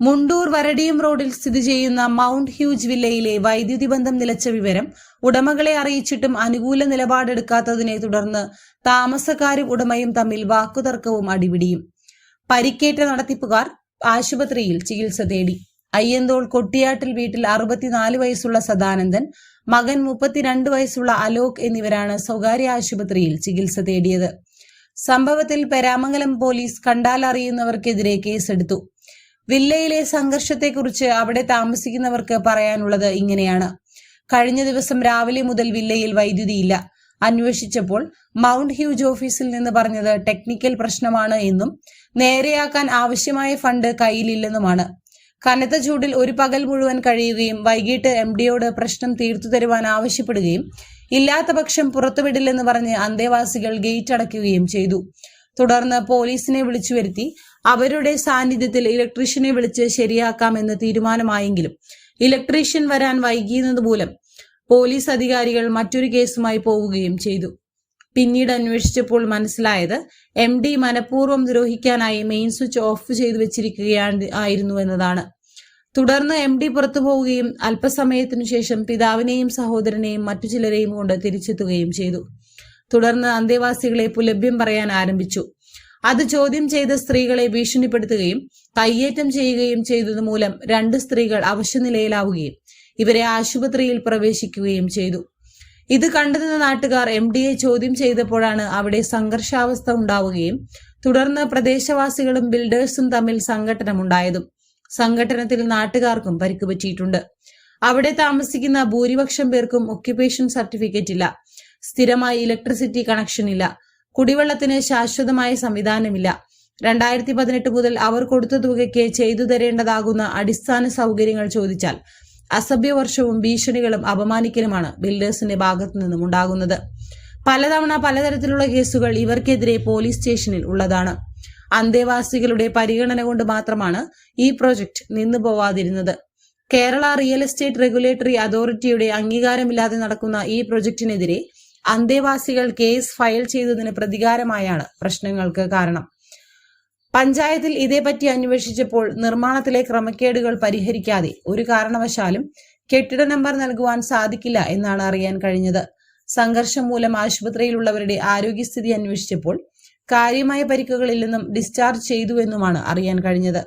മുണ്ടൂർ വരടിയം റോഡിൽ സ്ഥിതി ചെയ്യുന്ന മൗണ്ട് ഹ്യൂജ് വില്ലയിലെ വൈദ്യുതി ബന്ധം നിലച്ച വിവരം ഉടമകളെ അറിയിച്ചിട്ടും അനുകൂല നിലപാടെടുക്കാത്തതിനെ തുടർന്ന് താമസക്കാരും ഉടമയും തമ്മിൽ വാക്കുതർക്കവും അടിപിടിയും. പരിക്കേറ്റ നടത്തിപ്പുകാർ ആശുപത്രിയിൽ ചികിത്സ തേടി. അയ്യന്തോൾ കൊട്ടിയാട്ടിൽ വീട്ടിൽ അറുപത്തിനാല് വയസ്സുള്ള സദാനന്ദൻ മകൻ മുപ്പത്തിരണ്ട് വയസ്സുള്ള അലോക് എന്നിവരാണ് സ്വകാര്യ ആശുപത്രിയിൽ ചികിത്സ തേടിയത്. സംഭവത്തിൽ പെരാമംഗലം പോലീസ് കണ്ടാലറിയുന്നവർക്കെതിരെ കേസെടുത്തു. വില്ലയിലെ സംഘർഷത്തെക്കുറിച്ച് അവിടെ താമസിക്കുന്നവർക്ക് പറയാനുള്ളത് ഇങ്ങനെയാണ്. കഴിഞ്ഞ ദിവസം രാവിലെ മുതൽ വില്ലയിൽ വൈദ്യുതിയില്ല. അന്വേഷിച്ചപ്പോൾ മൗണ്ട് ഹ്യൂജ് ഓഫീസിൽ നിന്ന് പറഞ്ഞത് ടെക്നിക്കൽ പ്രശ്നമാണ് എന്നും നേരെയാക്കാൻ ആവശ്യമായ ഫണ്ട് കയ്യിലില്ലെന്നുമാണ്. കനത്ത ചൂടിൽ ഒരു പകൽ മുഴുവൻ കഴിയുകയും വൈകിട്ട് എം ഡിയോട് പ്രശ്നം തീർത്തു തരുവാൻ ആവശ്യപ്പെടുകയും ഇല്ലാത്ത പക്ഷം പുറത്തുവിടില്ലെന്ന് പറഞ്ഞ് അന്തേവാസികൾ ഗേറ്റ് അടയ്ക്കുകയും ചെയ്തു. തുടർന്ന് പോലീസിനെ വിളിച്ചു വരുത്തി അവരുടെ സാന്നിധ്യത്തിൽ ഇലക്ട്രീഷ്യനെ വിളിച്ച് ശരിയാക്കാമെന്ന് തീരുമാനമായെങ്കിലും ഇലക്ട്രീഷ്യൻ വരാൻ വൈകിയെന്നത് മൂലം പോലീസ് അധികാരികൾ മറ്റൊരു കേസുമായി പോവുകയും ചെയ്തു. പിന്നീട് അന്വേഷിച്ചപ്പോൾ മനസ്സിലായത് എം ഡി മനഃപൂർവം ദ്രോഹിക്കാനായി മെയിൻ സ്വിച്ച് ഓഫ് ചെയ്തു വെച്ചിരിക്കുകയാണ് ആയിരുന്നു എന്നതാണ്. തുടർന്ന് എം ഡി പുറത്തു പോവുകയും അല്പസമയത്തിനു ശേഷം പിതാവിനെയും സഹോദരനെയും മറ്റു ചിലരെയും കൊണ്ട് തിരിച്ചെത്തുകയും ചെയ്തു. തുടർന്ന് അന്തേവാസികളെ പുലഭ്യം പറയാൻ ആരംഭിച്ചു. അത് ചോദ്യം ചെയ്ത സ്ത്രീകളെ ഭീഷണിപ്പെടുത്തുകയും കയ്യേറ്റം ചെയ്യുകയും ചെയ്തത് മൂലം രണ്ട് സ്ത്രീകൾ അവശനിലയിലാവുകയും ഇവരെ ആശുപത്രിയിൽ പ്രവേശിക്കുകയും ചെയ്തു. ഇത് കണ്ടെത്തുന്ന നാട്ടുകാർ എം ഡിയെ ചോദ്യം ചെയ്തപ്പോഴാണ് അവിടെ സംഘർഷാവസ്ഥ ഉണ്ടാവുകയും തുടർന്ന് പ്രദേശവാസികളും ബിൽഡേഴ്സും തമ്മിൽ സംഘട്ടനമുണ്ടായതും സംഘടനത്തിൽ നാട്ടുകാർക്കും പരിക്കുപറ്റിയിട്ടുണ്ട് അവിടെ താമസിക്കുന്ന ഭൂരിപക്ഷം പേർക്കും ഒക്യുപേഷൻ സർട്ടിഫിക്കറ്റ് ഇല്ല. സ്ഥിരമായി ഇലക്ട്രിസിറ്റി കണക്ഷൻ ഇല്ല. കുടിവെള്ളത്തിന് ശാശ്വതമായ സംവിധാനമില്ല. രണ്ടായിരത്തി പതിനെട്ട് മുതൽ അവർ കൊടുത്ത തുകയ്ക്ക് ചെയ്തു തരേണ്ടതാകുന്ന അടിസ്ഥാന സൗകര്യങ്ങൾ ചോദിച്ചാൽ അസഭ്യവർഷവും ഭീഷണികളും അപമാനിക്കലുമാണ് ബിൽഡേഴ്സിന്റെ ഭാഗത്തു നിന്നും ഉണ്ടാകുന്നത്. പലതവണ പലതരത്തിലുള്ള കേസുകൾ ഇവർക്കെതിരെ പോലീസ് സ്റ്റേഷനിൽ ഉള്ളതാണ്. അന്തേവാസികളുടെ പരിഗണന കൊണ്ട് മാത്രമാണ് ഈ പ്രോജക്റ്റ് നിന്നു പോവാതിരുന്നത്. കേരള റിയൽ എസ്റ്റേറ്റ് റെഗുലേറ്ററി അതോറിറ്റിയുടെ അംഗീകാരമില്ലാതെ നടക്കുന്ന ഈ പ്രൊജക്ടിനെതിരെ അന്തേവാസികൾ കേസ് ഫയൽ ചെയ്തതിന് പ്രതികാരമായാണ് പ്രശ്നങ്ങൾക്ക് കാരണം. പഞ്ചായത്തിൽ ഇതേപ്പറ്റി അന്വേഷിച്ചപ്പോൾ നിർമ്മാണത്തിലെ ക്രമക്കേടുകൾ പരിഹരിക്കാതെ ഒരു കാരണവശാലും കെട്ടിട നമ്പർ നൽകുവാൻ സാധിക്കില്ല എന്നാണ് അറിയാൻ കഴിഞ്ഞത്. സംഘർഷം മൂലം ആശുപത്രിയിലുള്ളവരുടെ ആരോഗ്യസ്ഥിതി അന്വേഷിച്ചപ്പോൾ കാര്യമായ പരിക്കുകളില്ലെന്നും ഡിസ്ചാർജ് ചെയ്തുവെന്നുമാണ് അറിയാൻ കഴിഞ്ഞത്.